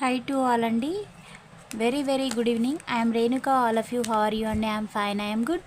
High to all అండి. Very very good evening I'm Renuka all of you how're you and I'm fine I'm good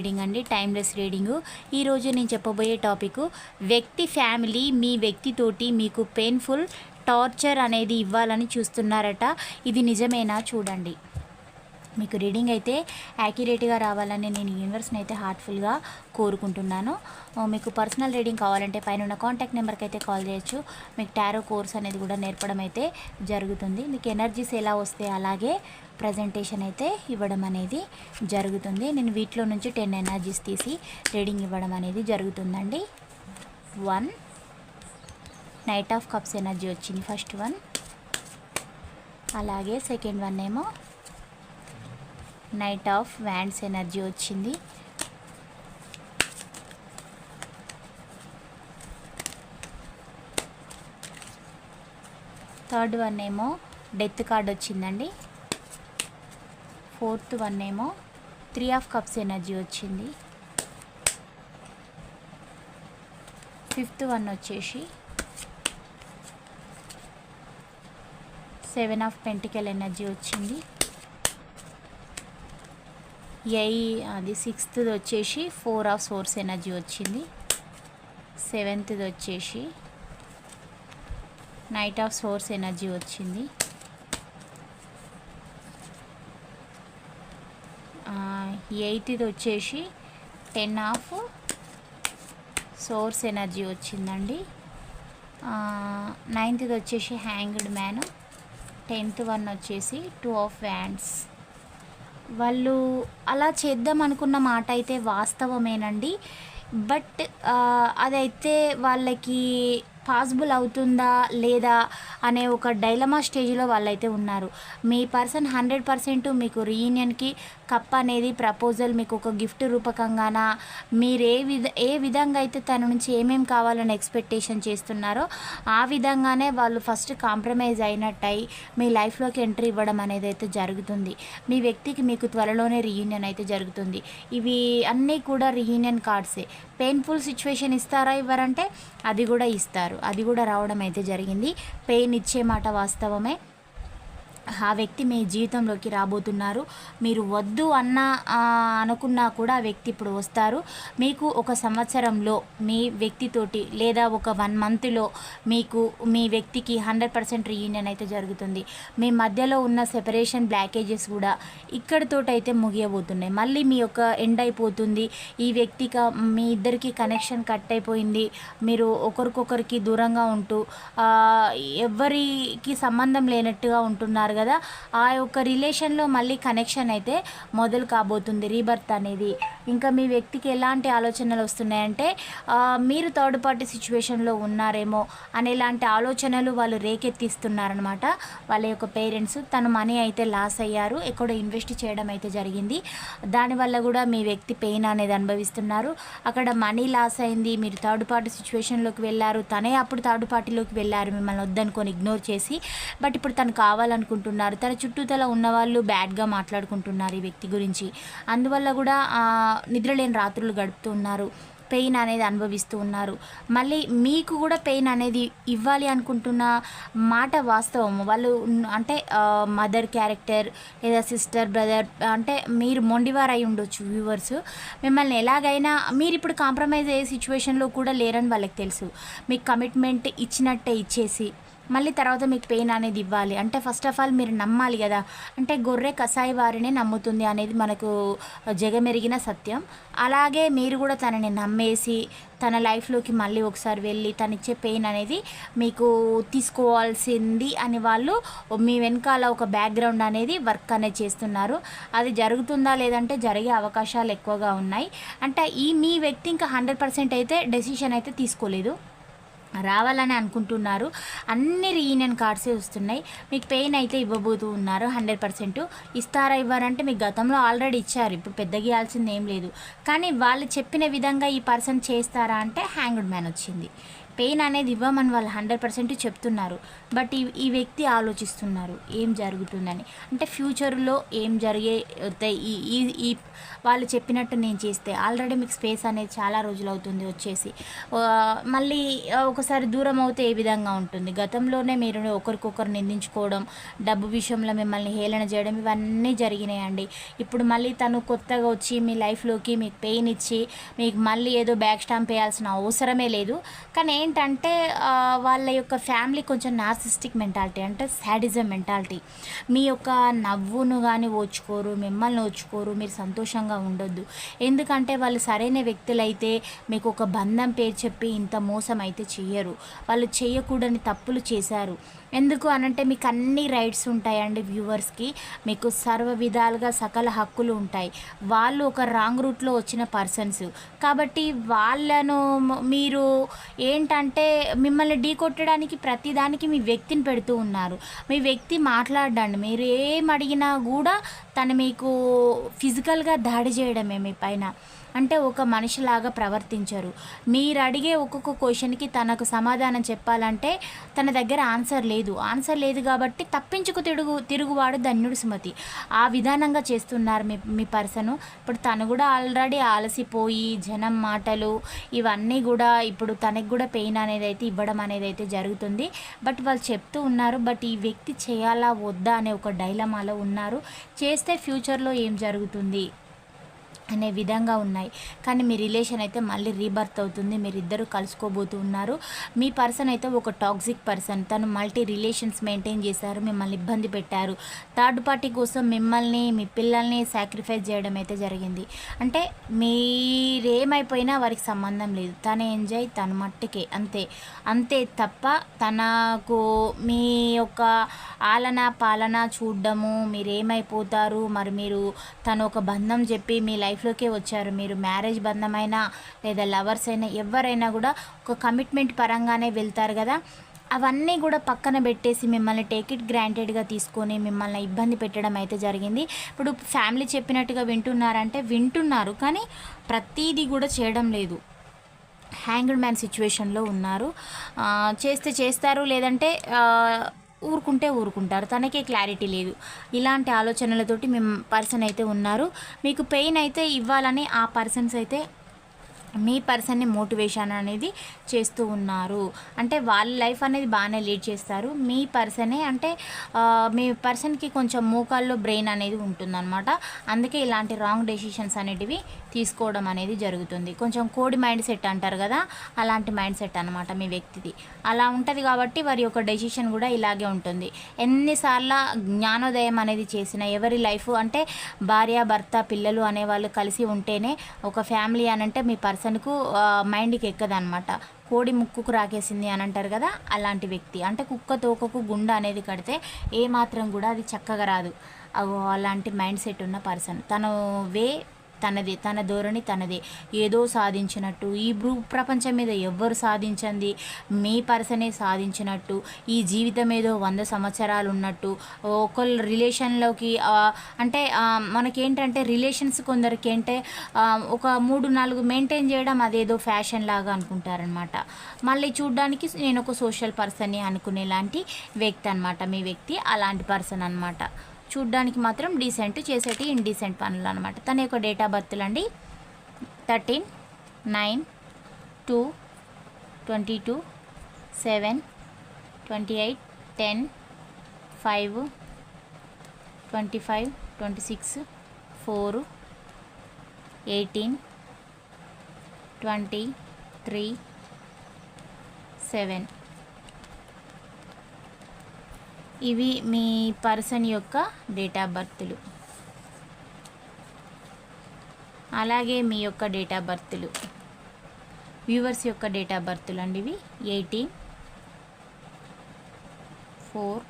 reading అండి timeless reading. ఈరోజు నేను చెప్పబోయే topic వ్యక్తి family మీ వ్యక్తితోటి మీకు painful torture అనేది ఇవ్వాలని చూస్తున్నారట. ఇది నిజమేనా? చూడండి. మీకు రీడింగ్ అయితే యాక్యురేట్గా రావాలని నేను యూనివర్స్ని అయితే హార్ట్ఫుల్గా కోరుకుంటున్నాను. మీకు పర్సనల్ రీడింగ్ కావాలంటే పైన ఉన్న కాంటాక్ట్ నెంబర్కి అయితే కాల్ చేయొచ్చు. మీకు టారో కోర్స్ అనేది కూడా నేర్పడం అయితే జరుగుతుంది. మీకు ఎనర్జీస్ ఎలా వస్తే అలాగే ప్రజెంటేషన్ అయితే ఇవ్వడం అనేది జరుగుతుంది. నేను వీటిలో నుంచి టెన్ ఎనర్జీస్ తీసి రీడింగ్ ఇవ్వడం అనేది జరుగుతుందండి. One knight of cups energy వచ్చింది ఫస్ట్ వన్. అలాగే సెకండ్ వన్ ఏమో నైట్ ఆఫ్ వ్యాండ్స్ ఎనర్జీ వచ్చింది. థర్డ్ వన్ ఏమో డెత్ కార్డ్ వచ్చిందండి. ఫోర్త్ వన్ ఏమో త్రీ ఆఫ్ కప్స్ ఎనర్జీ వచ్చింది. ఫిఫ్త్ వన్ వచ్చేసి సెవెన్ ఆఫ్ పెంటికల్ ఎనర్జీ వచ్చింది. ఎయి అది సిక్స్త్ది వచ్చేసి ఫోర్ ఆఫ్ సోర్స్ ఎనర్జీ వచ్చింది. సెవెంత్ది వచ్చేసి నైట్ ఆఫ్ సోర్స్ ఎనర్జీ వచ్చింది. ఎయిత్ది వచ్చేసి టెన్ ఆఫ్ సోర్స్ ఎనర్జీ వచ్చిందండి. నైన్త్ది వచ్చేసి హ్యాంగ్డ్ మ్యాన్ టెన్త్ వన్ వచ్చేసి టూ ఆఫ్ వ్యాండ్స్ వాళ్ళు అలా చేద్దాం అనుకున్న మాట అయితే వాస్తవమేనండి. బట్ అదైతే వాళ్ళకి పాసిబుల్ అవుతుందా లేదా అనే ఒక డైలమా స్టేజ్లో వాళ్ళైతే ఉన్నారు. మీ పర్సన్ హండ్రెడ్ పర్సెంట్ మీకు రీయూనియన్కి కప్ అనేది ప్రపోజల్ మీకు ఒక గిఫ్ట్ రూపకంగాన మీరు ఏ విధ ఏ విధంగా అయితే తన నుంచి ఏమేమి కావాలని ఎక్స్పెక్టేషన్ చేస్తున్నారో ఆ విధంగానే వాళ్ళు ఫస్ట్ కాంప్రమైజ్ అయినట్టయి మీ లైఫ్లోకి ఎంట్రీ ఇవ్వడం అనేది అయితే జరుగుతుంది. మీ వ్యక్తికి మీకు త్వరలోనే రీయూనియన్ అయితే జరుగుతుంది. ఇవి అన్నీ కూడా రీయూనియన్ కార్డ్సే. పెయిన్ఫుల్ సిచ్యువేషన్ ఇస్తారా ఇవ్వరంటే అది కూడా ఇస్తారు. అది కూడా రావడం అయితే జరిగింది. పెయిన్ ఇచ్చే మాట వాస్తవమే. ఆ వ్యక్తి మీ జీవితంలోకి రాబోతున్నారు. మీరు వద్దు అన్న అనుకున్నా కూడా ఆ వ్యక్తి ఇప్పుడు వస్తారు. మీకు ఒక సంవత్సరంలో మీ వ్యక్తితోటి లేదా ఒక వన్ మంత్లో మీకు మీ వ్యక్తికి హండ్రెడ్ పర్సెంట్ రీయూనియన్ అయితే జరుగుతుంది. మీ మధ్యలో ఉన్న సెపరేషన్ బ్లాకేజెస్ కూడా ఇక్కడితోటి అయితే ముగియబోతున్నాయి. మళ్ళీ మీ యొక్క ఎండ్ అయిపోతుంది. ఈ వ్యక్తికి మీ ఇద్దరికి కనెక్షన్ కట్ అయిపోయింది. మీరు ఒకరికొకరికి దూరంగా ఉంటూ ఎవరికి సంబంధం లేనట్టుగా ఉంటున్నారు కదా ఆ యొక్క రిలేషన్లో మళ్ళీ కనెక్షన్ అయితే మొదలు కాబోతుంది రీబర్త్ అనేది. ఇంకా మీ వ్యక్తికి ఎలాంటి ఆలోచనలు వస్తున్నాయంటే మీరు థర్డ్ పార్టీ సిచ్యువేషన్లో ఉన్నారేమో అనేలాంటి ఆలోచనలు వాళ్ళు రేకెత్తిస్తున్నారనమాట వాళ్ళ యొక్క పేరెంట్స్ తను మనీ అయితే లాస్ అయ్యారు ఎక్కడో ఇన్వెస్ట్ చేయడం అయితే జరిగింది. దానివల్ల కూడా మీ వ్యక్తి పెయిన్ అనేది అనుభవిస్తున్నారు. అక్కడ మనీ లాస్ అయింది మీరు థర్డ్ పార్టీ సిచ్యువేషన్లోకి వెళ్ళారు తనే అప్పుడు థర్డ్ పార్టీలోకి వెళ్ళారు మిమ్మల్ని వద్దనుకొని ఇగ్నోర్ చేసి. బట్ ఇప్పుడు తను కావాలనుకుంటున్నారు తన చుట్టూతల ఉన్నవాళ్ళు బ్యాడ్గా మాట్లాడుకుంటున్నారు ఈ వ్యక్తి గురించి. అందువల్ల కూడా నిద్రలేని రాత్రులు గడుపుతున్నారు. పెయిన్ అనేది అనుభవిస్తూ ఉన్నారు. మళ్ళీ మీకు కూడా పెయిన్ అనేది ఇవ్వాలి అనుకుంటున్న మాట వాస్తవం. వాళ్ళు అంటే మదర్ క్యారెక్టర్ లేదా సిస్టర్ బ్రదర్ అంటే మీరు మొండివారు అయి ఉండొచ్చు వ్యూవర్స్. మిమ్మల్ని ఎలాగైనా మీరు ఇప్పుడు కాంప్రమైజ్ అయ్యే సిచ్యువేషన్లో కూడా లేరని వాళ్ళకి తెలుసు. మీకు కమిట్మెంట్ ఇచ్చినట్టే ఇచ్చేసి. మళ్ళీ తర్వాత మీకు పెయిన్ అనేది ఇవ్వాలి. అంటే ఫస్ట్ ఆఫ్ ఆల్ మీరు నమ్మాలి కదా. అంటే గొర్రె కసాయి వారినే నమ్ముతుంది అనేది మనకు జగమెరిగిన సత్యం. అలాగే మీరు కూడా తనని నమ్మేసి తన లైఫ్లోకి మళ్ళీ ఒకసారి వెళ్ళి తనిచ్చే పెయిన్ అనేది మీకు తీసుకోవాల్సింది అని వాళ్ళు మీ వెనకాల ఒక బ్యాక్గ్రౌండ్ అనేది వర్క్ అనేది చేస్తున్నారు. అది జరుగుతుందా లేదంటే జరిగే అవకాశాలు ఎక్కువగా ఉన్నాయి. అంటే ఈ మీ వ్యక్తి ఇంకా హండ్రెడ్ పర్సెంట్ అయితే డెసిషన్ అయితే తీసుకోలేదు. రావాలని అనుకుంటున్నారు. అన్ని రీయూనియన్ కార్డ్సే వస్తున్నాయి. మీకు పెయిన్ అయితే ఇవ్వబోతూ ఉన్నారు. హండ్రెడ్ పర్సెంట్ ఇస్తారా ఇవ్వరంటే మీకు గతంలో ఆల్రెడీ ఇచ్చారు. ఇప్పుడు పెద్ద గీయాల్సింది ఏం లేదు. కానీ వాళ్ళు చెప్పిన విధంగా ఈ పర్సన్ చేస్తారా అంటే హ్యాంగ్డ్ మ్యాన్ వచ్చింది. పెయిన్ అనేది ఇవ్వమని వాళ్ళు హండ్రెడ్ పర్సెంట్ చెప్తున్నారు. బట్ ఈ ఈ వ్యక్తి ఆలోచిస్తున్నారు ఏం జరుగుతుందని. అంటే ఫ్యూచర్లో ఏం జరిగే ఈ ఈ ఈ వాళ్ళు చెప్పినట్టు నేను చేస్తే ఆల్రెడీ మీకు స్పేస్ అనేది చాలా రోజులు అవుతుంది వచ్చేసి. మళ్ళీ ఒకసారి దూరం అవుతే ఏ విధంగా ఉంటుంది? గతంలోనే మీరు ఒకరికొకరు నిందించుకోవడం డబ్బు విషయంలో మిమ్మల్ని హేళన చేయడం ఇవన్నీ జరిగినాయండి. ఇప్పుడు మళ్ళీ తను కొత్తగా వచ్చి మీ లైఫ్లోకి మీకు పెయిన్ ఇచ్చి మీకు మళ్ళీ ఏదో బ్యాక్ స్టాంప్ వేయాల్సిన అవసరమే లేదు. కానీ ఏంటంటే వాళ్ళ యొక్క ఫ్యామిలీ కొంచెం నార్సిస్టిక్ మెంటాలిటీ అంటే శాడిజం మెంటాలిటీ మీ యొక్క నవ్వును కానీ ఓచుకోరు మిమ్మల్ని ఓచుకోరు మీరు సంతోషంగా ఉండొద్దు. ఎందుకంటే వాళ్ళు సరైన వ్యక్తులైతే మీకు ఒక బంధం పేరు చెప్పి ఇంత మోసం అయితే చెయ్యరు. వాళ్ళు చేయకూడని తప్పులు చేశారు. ఎందుకు అనంటే మీకు అన్ని రైట్స్ ఉంటాయండి వ్యూవర్స్కి. మీకు సర్వ విధాలుగా సకల హక్కులు ఉంటాయి. వాళ్ళు ఒక రాంగ్ రూట్లో వచ్చిన పర్సన్స్ కాబట్టి వాళ్ళను మీరు ఏంటంటే మిమ్మల్ని ఢీ కొట్టడానికి ప్రతిదానికి మీ వ్యక్తిని పెడుతూ ఉన్నారు. మీ వ్యక్తి మాట్లాడండి మీరు ఏం అడిగినా కూడా తను మీకు ఫిజికల్గా దాడి చేయడమే మీ పైన. అంటే ఒక మనిషిలాగా ప్రవర్తించరు. మీరు అడిగే ఒక్కొక్క క్వశ్చన్కి తనకు సమాధానం చెప్పాలంటే తన దగ్గర ఆన్సర్ లేదు. ఆన్సర్ లేదు కాబట్టి తప్పించుకు తిరుగు తిరుగువాడు ధన్యుడు సుమతి. ఆ విధానంగా చేస్తున్నారు మీ మీ పర్సను. ఇప్పుడు తను కూడా ఆల్రెడీ ఆలసిపోయి జనం మాటలు ఇవన్నీ కూడా ఇప్పుడు తనకు కూడా పెయిన్ అనేది అయితే ఇవ్వడం అనేది అయితే జరుగుతుంది. బట్ వాళ్ళు చెప్తూ ఉన్నారు బట్ ఈ వ్యక్తి చేయాలా వద్దా అనే ఒక డైలమాలో ఉన్నారు. చేస్తే ఫ్యూచర్లో ఏం జరుగుతుంది? అనే విధంగా ఉన్నాయి. కానీ మీ రిలేషన్ అయితే మళ్ళీ రీబర్త్ అవుతుంది. మీరిద్దరూ కలుసుకోబోతూ ఉన్నారు. మీ పర్సన్ అయితే ఒక టాక్సిక్ పర్సన్. తను మల్టీ రిలేషన్స్ మెయింటైన్ చేశారు. మిమ్మల్ని ఇబ్బంది పెట్టారు. థర్డ్ పార్టీ కోసం మిమ్మల్ని మీ పిల్లల్ని సాక్రిఫైస్ చేయడం అయితే జరిగింది. అంటే మీరేమైపోయినా వారికి సంబంధం లేదు. తన ఎంజాయ్ తన మట్టుకే. అంతే. అంతే తప్ప తనకు మీ యొక్క ఆలన పాలన చూడడము మీరు ఏమైపోతారు మరి మీరు తను ఒక బంధం చెప్పి మీ లైఫ్ లైఫ్లోకే వచ్చారు. మీరు మ్యారేజ్ బంధమైనా లేదా లవర్స్ అయినా ఎవరైనా కూడా ఒక కమిట్మెంట్ పరంగానే వెళ్తారు కదా. అవన్నీ కూడా పక్కన పెట్టేసి మిమ్మల్ని టేక్ ఇట్ గ్రాంటెడ్గా తీసుకొని మిమ్మల్ని ఇబ్బంది పెట్టడం అయితే జరిగింది. ఇప్పుడు ఫ్యామిలీ చెప్పినట్టుగా వింటున్నారంటే వింటున్నారు కానీ ప్రతీది కూడా చేయడం లేదు. హ్యాంగ్డ్ మ్యాన్ సిచ్యువేషన్లో ఉన్నారు. చేస్తే చేస్తారు లేదంటే ఊరుకుంటే ఊరుకుంటారు. తనకే క్లారిటీ లేదు. ఇలాంటి ఆలోచనలతోటి మేము పర్సన్ అయితే ఉన్నారు. మీకు పెయిన్ అయితే ఇవ్వాలని ఆ పర్సన్స్ అయితే మీ పర్సన్ని మోటివేషన్ అనేది చేస్తూ ఉన్నారు. అంటే వాళ్ళ లైఫ్ అనేది బాగానే లీడ్ చేస్తారు. మీ పర్సనే అంటే మీ పర్సన్కి కొంచెం మోకాల్లో బ్రెయిన్ అనేది ఉంటుందన్నమాట. అందుకే ఇలాంటి రాంగ్ డెసిషన్స్ అనేటివి తీసుకోవడం అనేది జరుగుతుంది. కొంచెం కోడి మైండ్ సెట్ అంటారు కదా అలాంటి మైండ్ సెట్ అనమాట మీ వ్యక్తిది. అలా ఉంటుంది కాబట్టి వారి యొక్క డెసిషన్ కూడా ఇలాగే ఉంటుంది. ఎన్నిసార్లు జ్ఞానోదయం అనేది చేసిన ఎవరి లైఫ్ అంటే భార్య భర్త పిల్లలు అనేవాళ్ళు కలిసి ఉంటేనే ఒక ఫ్యామిలీ అని అంటే మీ పర్సన్కు మైండ్కి ఎక్కదనమాట. కోడి ముక్కుకు రాకేసింది అని అంటారు కదా అలాంటి వ్యక్తి. అంటే కుక్క తోకకు గుండె అనేది కడితే ఏ మాత్రం కూడా అది చక్కగా రాదు. అలాంటి మైండ్ సెట్ ఉన్న పర్సన్. తను వే తనదే తన ధోరణి తనదే. ఏదో సాధించినట్టు ఈ భూ ప్రపంచం మీద ఎవ్వరు సాధించింది మీ పర్సనే సాధించినట్టు ఈ జీవితం ఏదో వంద సంవత్సరాలు ఉన్నట్టు ఒకళ్ళు రిలేషన్లోకి అంటే మనకేంటంటే రిలేషన్స్ కొందరికి అంటే ఒక మూడు నాలుగు మెయింటైన్ చేయడం అదేదో ఫ్యాషన్ లాగా అనుకుంటారనమాట మళ్ళీ చూడడానికి నేను ఒక సోషల్ పర్సన్ని అనుకునేలాంటి వ్యక్తి అనమాట మీ వ్యక్తి అలాంటి పర్సన్ అనమాట చూడ్డానికి మాత్రం డీసెంట్ చేసేటి ఇండీసెంట్ పనులు అనమాట తన యొక్క డేట్ ఆఫ్ బర్త్లు అండి thirteen nine two twenty two seven twenty eight ten five twenty five twenty six four eighteen twenty three seven ఇవి మీ పర్సన్ యొక్క డేట్ ఆఫ్ బర్త్లు. అలాగే మీ యొక్క డేట్ ఆఫ్ బర్త్లు. వ్యూవర్స్ యొక్క డేట్ ఆఫ్ బర్త్లు అండి ఇవి. Eighteen four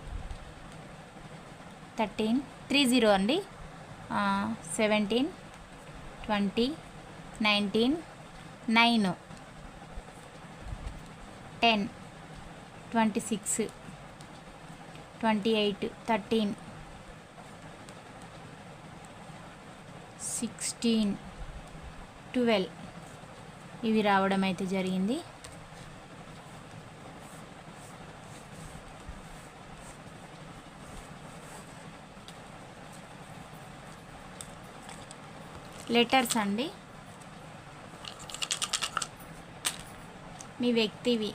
thirteen three zero అండి. Seventeen twenty nineteen nine ten twenty six. Twenty eight thirteen. Sixteen twelve. ఇవి రావడం అయితే జరిగింది. లెటర్స్ అండి. మీ వ్యక్తివి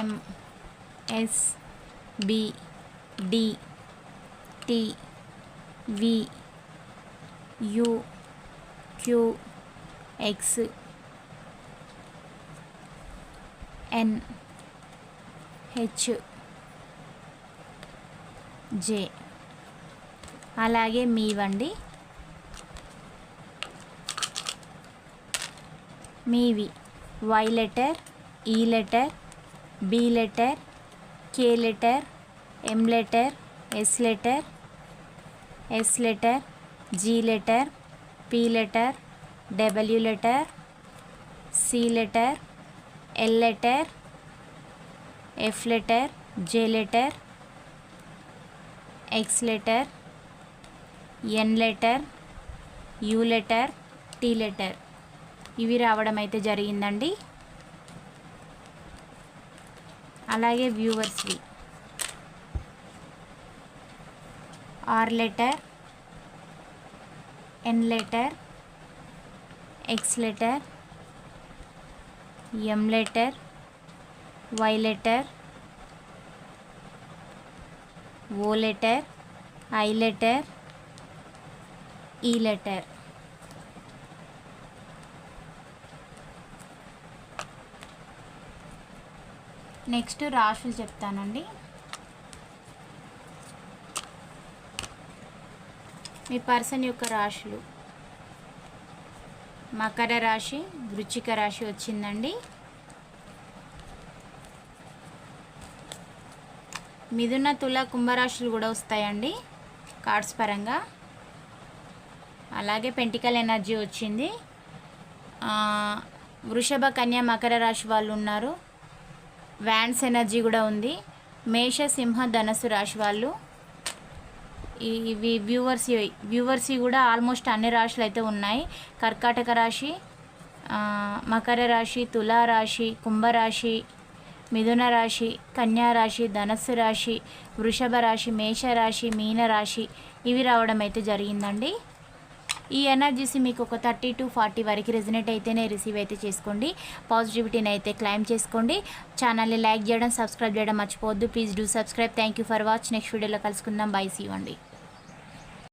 M B D T V U Q X N H J. అలాగే మీవండి. మీవి. Y letter E letter B letter K letter M letter S letter S letter G letter P letter W letter C letter L letter F letter J letter X letter N letter U letter T letter ఇవి రావడం అయితే జరిగిందండి. అలాగే వ్యూవర్స్వి. R letter N letter X letter M letter Y letter O letter I letter E letter next రాశులు చెప్తానండి. మీ person యొక్క రాశులు. మకర రాశి వృచ్చిక రాశి వచ్చిందండి. మిథున తుల కుంభరాశులు కూడా వస్తాయండి కార్డ్స్ పరంగా. అలాగే పెంటికల్ ఎనర్జీ వచ్చింది. వృషభ కన్య మకర రాశి వాళ్ళు ఉన్నారు. వ్యాన్స్ ఎనర్జీ కూడా ఉంది. మేష సింహ ధనసు రాశి వాళ్ళు. ఇవి వ్యూవర్స్ వ్యూవర్స్ కూడా ఆల్మోస్ట్ అన్ని రాశులు అయితే ఉన్నాయి. కర్కాటక రాశి మకర రాశి తులా రాశి కుంభరాశి మిథున రాశి కన్యా రాశి ధనస్సు రాశి వృషభ రాశి మేష రాశి మీన రాశి ఇవి రావడం అయితే జరిగిందండి. ఈ ఎనర్జీస్ మీకు ఒక థర్టీ టు ఫార్టీ వరకు రెజినేట్ అయితేనే రిసీవ్ అయితే చేసుకోండి. పాజిటివిటీని అయితే క్లైమ్ చేసుకోండి. ఛానల్ని లైక్ చేయడం సబ్స్క్రైబ్ చేయడం మర్చిపోవద్దు. Please do subscribe. Thank you for watch. Next వీడియోలో కలుసుకుందాం. బై. సీ. అండి.